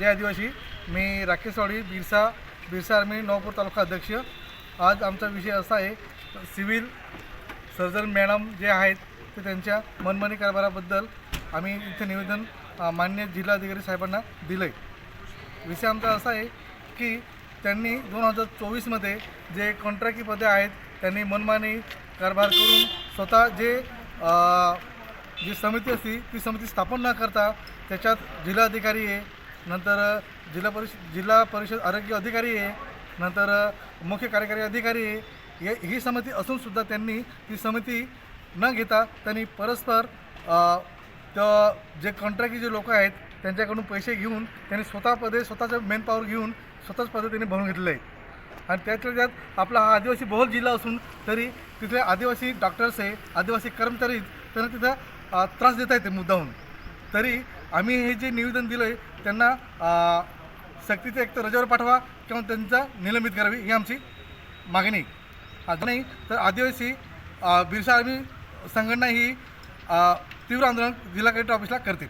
जय आदिवासी. मी राकेश वाडी बिरसा बिरसा आर्मी नवापूर तालुका अध्यक्ष. आज आमचा विषय असा आहे सिव्हिल सर्जन मॅडम जे आहेत ते त्यांच्या मनमानी कारभाराबद्दल आम्ही इथे निवेदन मान्य जिल्हाधिकारी साहेबांना दिलं आहे विषय आमचा असा आहे की त्यांनी दोन हजार चोवीसमध्ये जे कॉन्ट्रॅक्टी पदे आहेत त्यांनी मनमानी कारभार करून स्वतः जे जी समिती असती ती समिती स्थापन न करता त्याच्यात जिल्हाधिकारी आहे नंतर जिल्हा परिषद जिल्हा परिषद आरोग्य अधिकारी आहे. नंतर मुख्य कार्यकारी अधिकारी आहे. ही समिती असूनसुद्धा त्यांनी ती समिती न घेता त्यांनी परस्पर जे कॉन्ट्रॅक्टी जे लोक आहेत त्यांच्याकडून पैसे घेऊन त्यांनी स्वतः पदे स्वतःचं मेन पॉवर घेऊन स्वतःच पद्धतीने भरून घेतलं आहे आणि त्यातल्या त्यात आपला हा आदिवासी बहुल जिल्हा असून तरी तिथले आदिवासी डॉक्टर्स आहे आदिवासी कर्मचारी त्यांना तिथं त्रास देत आहेत ते मुद्दाहून. तरी आम्ही हे जे निवेदन दिलं आहे त्यांना सक्तीचं एक तर रजेवर पाठवा किंवा त्यांचा निलंबित करावी ही आमची मागणी. आज नाही तर आदिवासी बिरसा आर्मी संघटना ही तीव्र आंदोलन जिल्हा कलेक्टर ऑफिसला करतील.